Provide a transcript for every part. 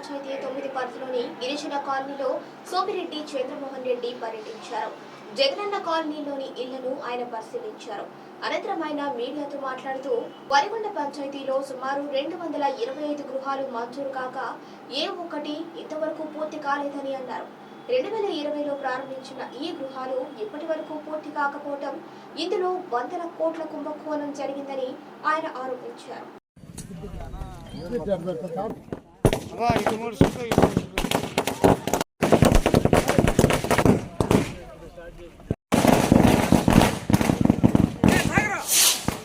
పంచాయతీ తొమ్మిది పరిధిలోని గిరిజన కాలనీలో సోమిరెడ్డి చంద్రమోహన్ రెడ్డి పర్యటించారు. జగనన్న కాలనీలోని ఇళ్ళను ఆయన పరిశీలించారు. అనంతరం ఆయన మీడియాతో మాట్లాడుతూ వరిగొండ పంచాయతీలో సుమారు రెండు వందల ఇరవై ఐదు గృహాలు మంజూరు కాక ఏ ఒక్కటి ఇంతవరకు పూర్తి కాలేదని అన్నారు. రెండు వేల ఇరవైలో ప్రారంభించిన ఈ గృహాలు ఇప్పటి వరకు పూర్తి కాకపోవటం ఇందులో వందల కోట్ల కుంభకోణం జరిగిందని ఆయన ఆరోపించారు.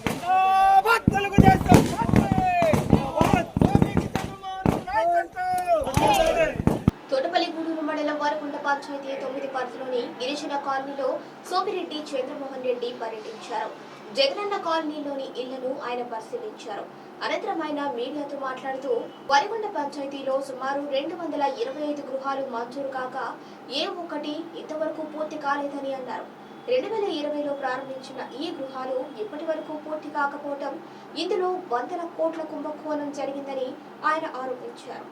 జిందాబాద్ తెలుగుదేశం జిందాబాద్ తోటపల్లిగూడూరు మండలం వరకుంట పంచాయతీ తొమ్మిది పరిధిలోని గిరిజన కాలనీలో సోమిరెడ్డి చంద్రమోహన్ రెడ్డి పర్యటించారు. జగనన్న కాలనీలోని ఇళ్ళను ఆయన పరిశీలించారు. అనంతరం ఆయన మీడియాతో మాట్లాడుతూ వరిగొండ పంచాయతీలో సుమారు రెండు వందల ఇరవై ఐదు గృహాలు మంజూరు కాక ఏ ఒక్కటి ఇంతవరకు పూర్తి కాలేదని అన్నారు. రెండు వేల ఇరవైలో ప్రారంభించిన ఈ గృహాలు ఇప్పటి వరకు పూర్తి కాకపోవటం ఇందులో వందల కోట్ల కుంభకోణం జరిగిందని ఆయన ఆరోపించారు.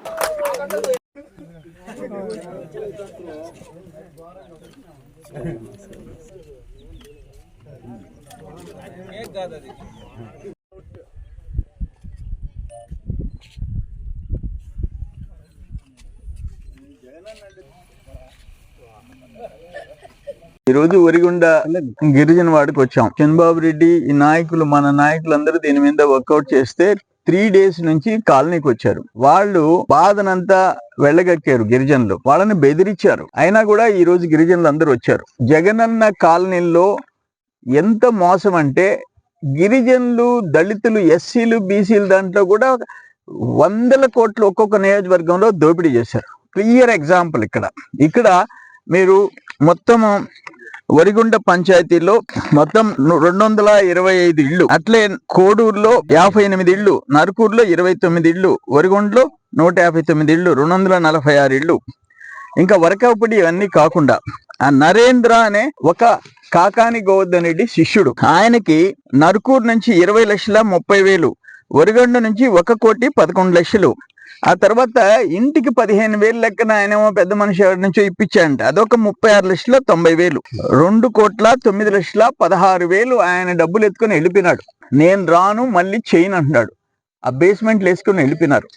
ఈ రోజు ఒరిగొండ గిరిజన వాడికి వచ్చాం. చంద్రబాబు రెడ్డి ఈ నాయకులు మన నాయకులందరూ దీని మీద వర్కౌట్ చేస్తే త్రీ డేస్ నుంచి కాలనీకి వచ్చారు. వాళ్ళు బాధనంతా వెళ్ళగక్కారు గిరిజనులు. వాళ్ళని బెదిరించారు. అయినా కూడా ఈ రోజు గిరిజనులు అందరూ వచ్చారు. జగనన్న కాలనీలో ఎంత మోసం అంటే గిరిజనులు దళితులు ఎస్సీలు బీసీలు దాంట్లో కూడా వందల కోట్లు ఒక్కొక్క నియోజకవర్గంలో దోపిడీ చేశారు. క్లియర్ ఎగ్జాంపుల్ ఇక్కడ. ఇక్కడ మీరు మొత్తము వరిగుండ పంచాయతీలో మొత్తం రెండు వందల ఇరవై ఐదు ఇళ్ళు అట్లే కోడూరులో యాభై ఎనిమిది ఇళ్ళు నరుకూరులో ఇరవై తొమ్మిది ఇళ్ళు వరిగొండలో నూట యాభై తొమ్మిది ఇళ్ళు రెండు వందల నలభై ఆరు ఇళ్ళు. ఇంకా వరకపుడి ఇవన్నీ కాకుండా ఆ నరేంద్ర అనే ఒక కాకాని గోవర్ధన్ రెడ్డి శిష్యుడు. ఆయనకి నరుకూరు నుంచి ఇరవై లక్షల ముప్పై వేలు వరిగొండ నుంచి ఒక కోటి పదకొండు లక్షలు ఆ తర్వాత ఇంటికి పదిహేను వేలు లెక్కన ఆయనేమో పెద్ద మనిషి ఎవరి నుంచో ఇప్పించాడంట. అదొక ముప్పై ఆరు లక్షల తొంభై వేలు. రెండు కోట్ల తొమ్మిది లక్షల పదహారు వేలు ఆయన డబ్బులు ఎత్తుకొని వెళ్ళిపోయినాడు. నేను రాను మళ్ళీ చేయను అంటున్నాడు. ఆ బేస్మెంట్లు వేసుకొని వెళ్ళిపోయినారు.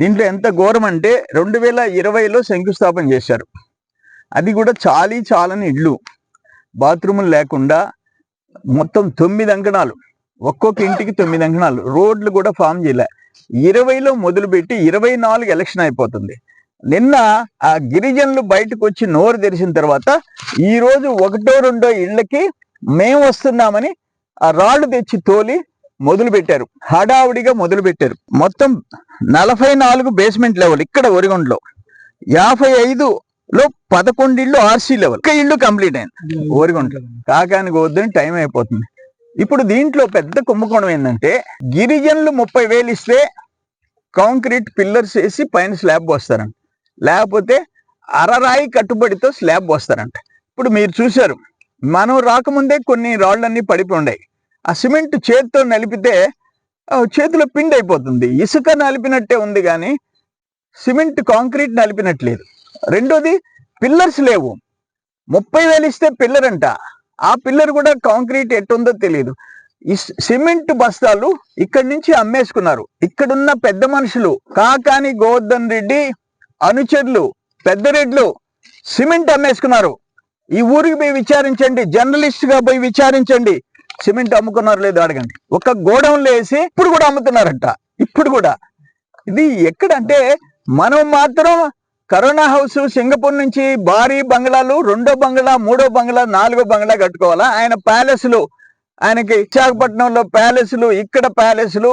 దీంట్లో ఎంత ఘోరం అంటే రెండు వేల ఇరవైలో శంకుస్థాపన చేశారు. అది కూడా చాలీ చాలని ఇళ్ళు. బాత్రూములు లేకుండా మొత్తం తొమ్మిది అంకణాలు ఒక్కొక్క ఇంటికి తొమ్మిది అంకణాలు రోడ్లు కూడా ఫామ్ చేయలే. ఇరవైలో మొదలుపెట్టి ఇరవై నాలుగు ఎలక్షన్ అయిపోతుంది. నిన్న ఆ గిరిజనులు బయటకు వచ్చి నోరు తెరిచిన తర్వాత ఈ రోజు ఒకటో రెండో ఇళ్ళకి మేము వస్తున్నామని ఆ రాళ్ళు తెచ్చి తోలి మొదలు పెట్టారు హడావుడిగా మొదలు పెట్టారు మొత్తం నలభై నాలుగు బేస్మెంట్ లెవెల్ ఇక్కడ ఒరిగొండలో యాభై ఐదు లో పదకొండు ఇళ్ళు ఆర్సీ లెవెల్ ఒక ఇల్లు కంప్లీట్ అయింది ఒరిగొండలో. కాకానికి వద్దని టైం అయిపోతుంది. ఇప్పుడు దీంట్లో పెద్ద కుంభకోణం ఏంటంటే గిరిజనులు ముప్పై వేలు ఇస్తే కాంక్రీట్ పిల్లర్స్ వేసి పైన స్లాబ్ పోస్తారంట. లేకపోతే అరరాయి కట్టుబడితో స్లాబ్ పోస్తారంట. ఇప్పుడు మీరు చూశారు మనం రాకముందే కొన్ని రాళ్ళన్నీ పడిపోయి ఉన్నాయి ఆ సిమెంట్ చేతితో నలిపితే ఆ, చేతిలో పిండి అయిపోతుంది. ఇసుక నలిపినట్టే ఉంది కానీ సిమెంట్ కాంక్రీట్ నలిపినట్లేదు. రెండోది పిల్లర్స్ లేవు. ముప్పై వేలు ఇస్తే పిల్లర్ అంట. ఆ పిల్లర్ కూడా కాంక్రీట్ ఎట్టుందో తెలియదు ఈ సిమెంట్ బస్తాలు ఇక్కడి నుంచి అమ్మేసుకున్నారు. ఇక్కడున్న పెద్ద మనుషులు కాకాని గోవర్ధన్ రెడ్డి అనుచరులు పెద్దరెడ్లు సిమెంట్ అమ్మేసుకున్నారు. ఈ ఊరికి పోయి విచారించండి. జర్నలిస్ట్గా పోయి విచారించండి. సిమెంట్ అమ్ముకున్నారు లేదో అడగండి. ఒక గోడౌన్లో వేసి ఇప్పుడు కూడా అమ్ముతున్నారంట. ఇప్పుడు కూడా. ఇది ఎక్కడంటే మనం మాత్రం కరోనా హౌస్ సింగపూర్ నుంచి భారీ బంగ్లాలు రెండో బంగ్లా మూడో బంగ్లా నాలుగో బంగ్లా కట్టుకోవాలా? ఆయన ప్యాలెస్లు ఆయనకి విశాఖపట్నంలో ప్యాలెస్లు ఇక్కడ ప్యాలెస్లు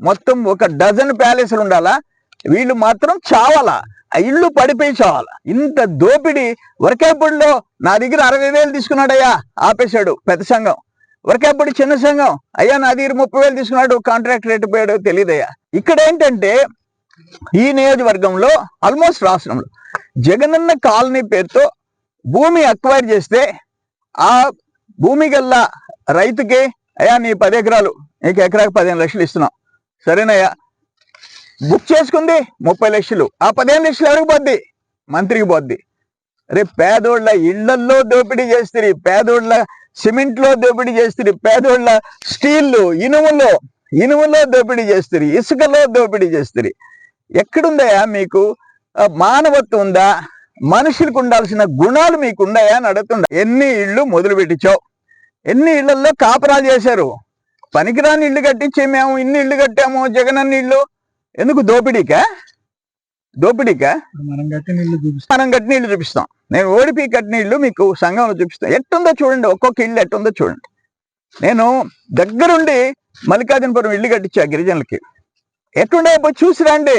మొత్తం ఒక డజన్ ప్యాలెస్లు ఉండాలా? వీళ్ళు మాత్రం చావాలా? ఆ ఇల్లు పడిపోయి చావాలా? ఇంత దోపిడి వరకేపూడిలో నా దగ్గర అరవై వేలు తీసుకున్నాడయ్యా ఆపేశాడు పెద్ద సంఘం. వరకేపూడి చిన్న సంఘం అయ్యా నా దగ్గర ముప్పై వేలు తీసుకున్నాడు కాంట్రాక్ట్ రేటు పోయాడు తెలియదయ్యా. ఇక్కడ ఏంటంటే ఈ నియోజకవర్గంలో ఆల్మోస్ట్ రాష్ట్రంలో. జగనన్న కాలనీ పేరుతో భూమి అక్వైర్ చేస్తే ఆ భూమి గల్లా రైతుకి అయ్యా నీ పది ఎకరాలు నీకు ఎకరాకి పదిహేను లక్షలు ఇస్తున్నాం. సరేనయ్యా. బుక్ చేసుకుంది ముప్పై లక్షలు. ఆ పదిహేను లక్షలు ఎవరికి పోద్ది? మంత్రికి పోద్ది. రే పేదోళ్ళ ఇళ్ళల్లో దోపిడీ చేస్తుంది పేదోళ్ళ సిమెంట్లో దోపిడీ చేస్తుంది పేదోళ్ళ స్టీళ్ళు ఇనుములో ఇనుములో దోపిడీ చేస్తుంది ఇసుకలో దోపిడీ చేస్తుంది ఎక్కడుందయా మీకు? మానవత్వం ఉందా మనుషులకు ఉండాల్సిన గుణాలు మీకు ఉన్నాయా అని అడుగుతుండ. ఎన్ని ఇళ్ళు మొదలు పెట్టించావు? ఎన్ని ఇళ్ళలో కాపురాలు చేశారు? పనికిరాని ఇల్లు కట్టించి మేము ఇన్ని ఇల్లు కట్టాము జగనన్న ఇల్లు. ఎందుకు దోపిడీకా? దోపిడీకా? మనం కట్టిన ఇల్లు చూపిస్తాం. మనం కట్టిన ఇల్లు చూపిస్తాం. నేను ఓడిపి కట్టిన ఇల్లు మీకు సంఘంలో చూపిస్తాను ఎట్టుందో చూడండి ఒక్కొక్క ఇల్లు ఎట్టుందో చూడండి. నేను దగ్గరుండి మల్లికార్జునపురం ఇల్లు కట్టించా గిరిజనులకి. ఎట్టుండే పోయి చూసి రండి.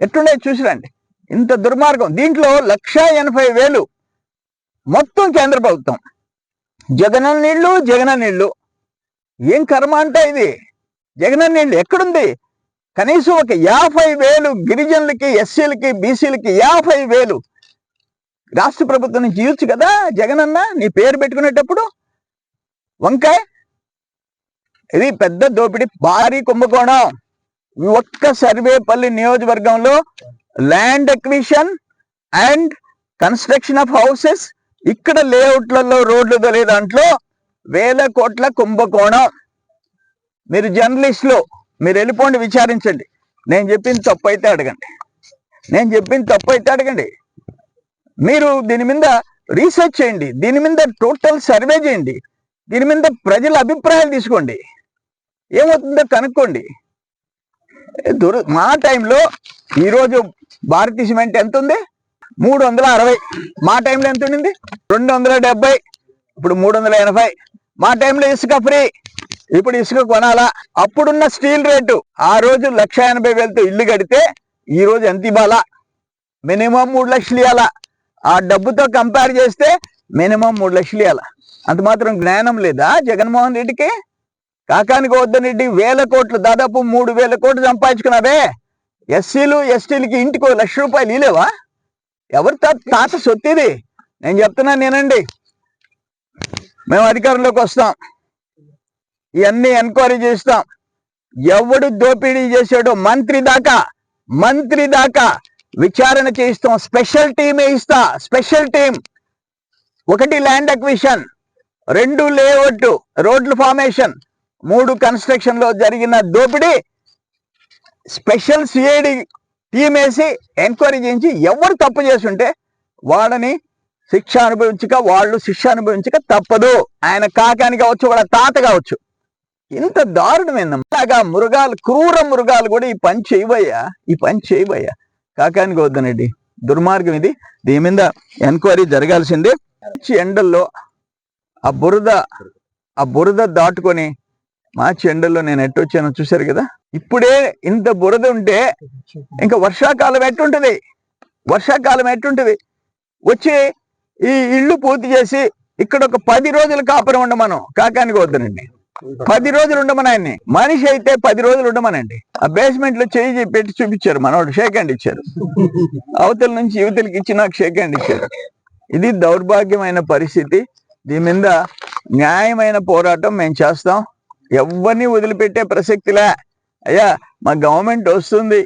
ఎట్లున్నాయి చూసి రండి ఇంత దుర్మార్గం. దీంట్లో లక్ష ఎనభై వేలు మొత్తం కేంద్ర ప్రభుత్వం. జగన నీళ్ళు జగన నీళ్ళు. ఏం కర్మ అంటే ఇది? జగన నీళ్ళు ఎక్కడుంది? కనీసం ఒక యాభై వేలు గిరిజనులకి ఎస్సీలకి బీసీలకి యాభై వేలు. రాష్ట్ర ప్రభుత్వం నుంచి ఇవ్వచ్చు కదా జగనన్న? నీ పేరు పెట్టుకునేటప్పుడు? వంకాయ? ఇది పెద్ద దోపిడీ. భారీ కుంభకోణం. ఒక్క సర్వేపల్లి నియోజకవర్గంలో land acquisition and construction of houses ఇక్కడ లేఅవుట్లలో రోడ్లు తొలే దాంట్లో వేల కోట్ల కుంభకోణం. మీరు జర్నలిస్టులు మీరు వెళ్ళిపోండి విచారించండి. నేను చెప్పింది తప్పు అయితే అడగండి. నేను చెప్పింది తప్పు అయితే అడగండి. మీరు దీని మీద రీసెర్చ్ చేయండి. దీని మీద టోటల్ సర్వే చేయండి. దీని మీద ప్రజల అభిప్రాయాలు తీసుకోండి. ఏమవుతుందో కనుక్కోండి. దుర్ మా టైంలో ఈరోజు భారతీయ సిమెంట్ ఎంత ఉంది మూడు వందల అరవై. మా టైంలో ఎంత ఉండింది? రెండు వందల డెబ్బై ఇప్పుడు మూడు వందల ఎనభై. మా టైంలో ఇసుక ఫ్రీ. ఇప్పుడు ఇసుక కొనాలా? అప్పుడున్న స్టీల్ రేటు. ఆ రోజు లక్ష ఎనభై వేలతో ఇల్లు కడితే ఈ రోజు ఎంత ఇవ్వాలా? మినిమం మూడు లక్షలు ఇవ్వాలా ఆ డబ్బుతో కంపేర్ చేస్తే మినిమం మూడు లక్షలు ఇవ్వాలా అంత మాత్రం జ్ఞానం లేదా జగన్మోహన్ రెడ్డికి? కాకాని గోవర్ధన్ వేల కోట్లు దాదాపు మూడు వేల కోట్లు సంపాదించుకున్నావే. ఎస్సీలు ఎస్టీలకి ఇంటికి ఒక లక్ష రూపాయలు ఇలేవా ఎవరి తాత తాత సొత్తిది? నేను చెప్తున్నాను నేనండి. మేము అధికారంలోకి వస్తాం. ఇవన్నీ ఎంక్వైరీ చేస్తాం. ఎవడు దోపిడీ చేశాడో మంత్రి దాకా మంత్రి దాకా విచారణ చేయిస్తాం. స్పెషల్ టీమే ఇస్తా స్పెషల్ టీం ఒకటి ల్యాండ్ అక్విషన్ రెండు లేఅవుట్ రోడ్లు ఫార్మేషన్. మూడు కన్స్ట్రక్షన్లో జరిగిన దోపిడీ స్పెషల్ సిఐడి టీం వేసి ఎంక్వైరీ చేయించి ఎవరు తప్పు చేస్తుంటే వాళ్ళని శిక్ష అనుభవించక వాళ్ళు శిక్ష అనుభవించక తప్పదు. ఆయన కాకాని కావచ్చు వాళ్ళ తాత కావచ్చు. ఇంత దారుణమైన అలాగా మృగాలు క్రూర మృగాలు కూడా ఈ పని చేయబోయా ఈ పని చేయబోయా కాకానికి వద్దనండి దుర్మార్గం ఇది. దీని మీద ఎంక్వైరీ జరగాల్సిందే. మంచి ఎండల్లో ఆ బురద ఆ బురద దాటుకొని మార్చి ఎండల్లో నేను ఎట్టొచ్చానో చూశారు కదా? ఇప్పుడే ఇంత బురద ఉంటే ఇంకా వర్షాకాలం ఎట్టుంటది? వర్షాకాలం ఎట్టుంటుంది? వచ్చి ఈ ఇల్లు పూర్తి చేసి ఇక్కడ ఒక పది రోజులు కాపురం ఉండమను కాకానికి వద్దనండి. పది రోజులు ఉండమని ఆయన్ని. మనిషి అయితే పది రోజులు ఉండమనండి. ఆ బేస్మెంట్లో చేయి పెట్టి చూపించారు మనోడు షేక్ హ్యాండ్ ఇచ్చారు. అవతల నుంచి యువతలకి ఇచ్చి నాకు షేక్ హ్యాండ్ ఇచ్చారు. ఇది దౌర్భాగ్యమైన పరిస్థితి. దీని మీద న్యాయమైన పోరాటం మేము చేస్తాం. ఎవరిని వదిలిపెట్టే ప్రసక్తిలే. అయ్యా మా గవర్నమెంట్ వస్తుంది.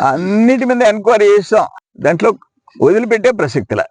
అన్నిటి మీద ఎంక్వైరీ చేస్తాం. దాంట్లో వదిలిపెట్టే ప్రసక్తిలా.